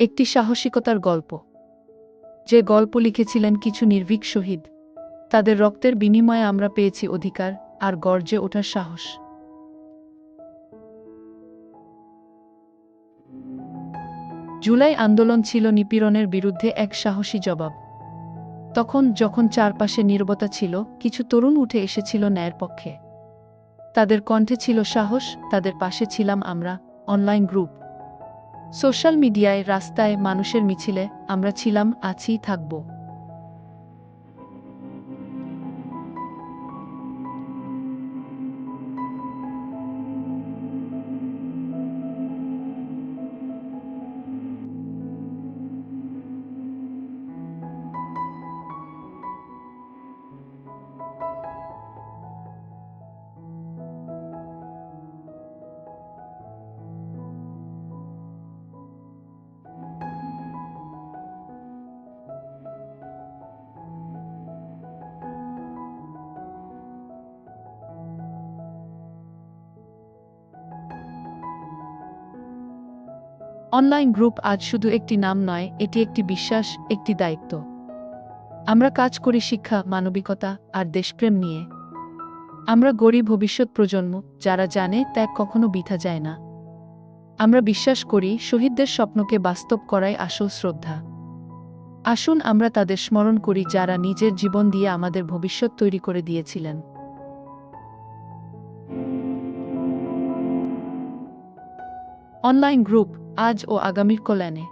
একটি সাহসিকতার গল্প। যে গল্প লিখেছিলেন কিছু নির্ভীক শহীদ, তাদের রক্তের বিনিময়ে আমরা পেয়েছি অধিকার আর গর্জে ওঠার সাহস। জুলাই আন্দোলন ছিল নিপীড়নের বিরুদ্ধে এক সাহসী জবাব। তখন যখন চারপাশে নীরবতা ছিল, কিছু তরুণ উঠে এসেছিল ন্যায়ের পক্ষে। তাদের কণ্ঠে ছিল সাহস, তাদের পাশে ছিলাম আমরা, অনলাইন গ্রুপ। সোশ্যাল মিডিয়ায় রাস্তায় মানুষের মিছিলে আমরা ছিলাম আছি থাকব। অনলাইন গ্রুপ আজ শুধু একটি নাম নয়, এটি একটি বিশ্বাস, একটি দায়িত্ব। আমরা কাজ করি শিক্ষা, মানবিকতা আর দেশপ্রেম নিয়ে। আমরা গরিব ভবিষ্যৎ প্রজন্ম, যারা জানে ত্যাগ কখনো বিথা যায় না। আমরা বিশ্বাস করি শহীদদের স্বপ্নকে বাস্তব করাই আসল শ্রদ্ধা। আসুন আমরা তাদের স্মরণ করি যারা নিজের জীবন দিয়ে আমাদের ভবিষ্যৎ তৈরি করে দিয়েছিলেন। অনলাইন গ্রুপ আজ ও আগামীর কল্যাণে।